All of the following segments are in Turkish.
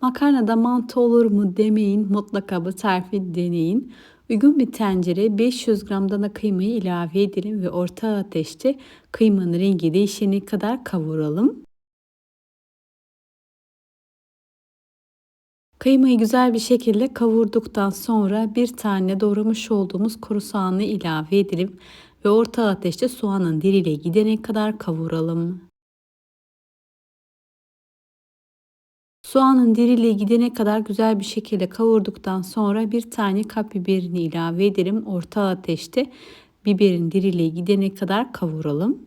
Makarnada mantı olur mu demeyin mutlaka bu tarifi deneyin. Uygun bir tencere 500 gram dana kıymayı ilave edelim ve orta ateşte kıymanın rengi değişene kadar kavuralım. Kıymayı güzel bir şekilde kavurduktan sonra bir tane doğramış olduğumuz kuru soğanı ilave edelim ve orta ateşte soğanın diriyle gidene kadar kavuralım. Soğanın diriliği gidene kadar güzel bir şekilde kavurduktan sonra bir tane kap biberini ilave edelim. Orta ateşte biberin diriliği gidene kadar kavuralım.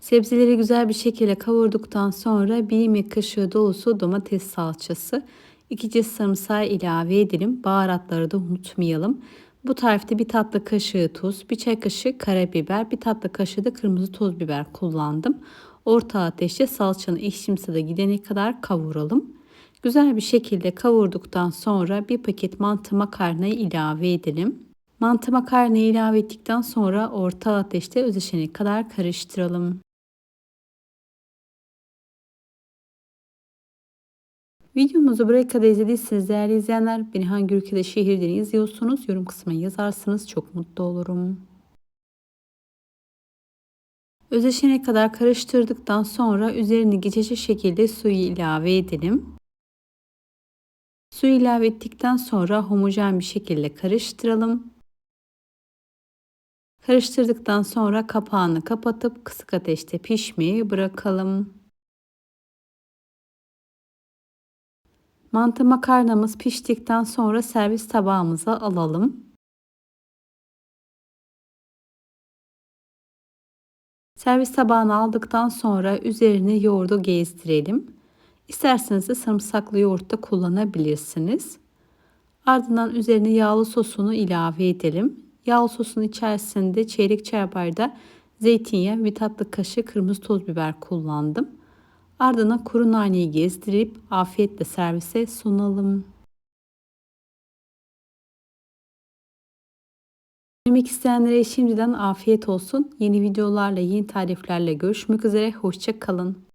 Sebzeleri güzel bir şekilde kavurduktan sonra bir yemek kaşığı dolusu domates salçası, 2 sarımsağı ilave edelim. Baharatları da unutmayalım. Bu tarifte bir tatlı kaşığı tuz, bir çay kaşığı karabiber, bir tatlı kaşığı da kırmızı toz biber kullandım. Orta ateşte salçanın eşimsi de gidene kadar kavuralım. Güzel bir şekilde kavurduktan sonra bir paket mantı makarnayı ilave edelim. Mantı makarnayı ilave ettikten sonra orta ateşte özleşene kadar karıştıralım. Videomuzu buraya kadar izlediyseniz değerli izleyenler beni hangi ülkede şehirden izliyorsunuz yorum kısmına yazarsınız çok mutlu olurum. Özleşene kadar karıştırdıktan sonra üzerine geçecek şekilde suyu ilave edelim. Suyu ilave ettikten sonra homojen bir şekilde karıştıralım. Karıştırdıktan sonra kapağını kapatıp kısık ateşte pişmeyi bırakalım. Mantı makarnamız piştikten sonra servis tabağımıza alalım. Servis tabağına aldıktan sonra üzerine yoğurdu gezdirelim. İsterseniz de sarımsaklı yoğurt da kullanabilirsiniz. Ardından üzerine yağlı sosunu ilave edelim. Yağlı sosun içerisinde çeyrek çay bardağı zeytinyağı ve tatlı kaşığı kırmızı toz biber kullandım. Ardından kuru naneyi gezdirip afiyetle servise sunalım. Denemek isteyenlere şimdiden afiyet olsun. Yeni videolarla, yeni tariflerle görüşmek üzere. Hoşçakalın.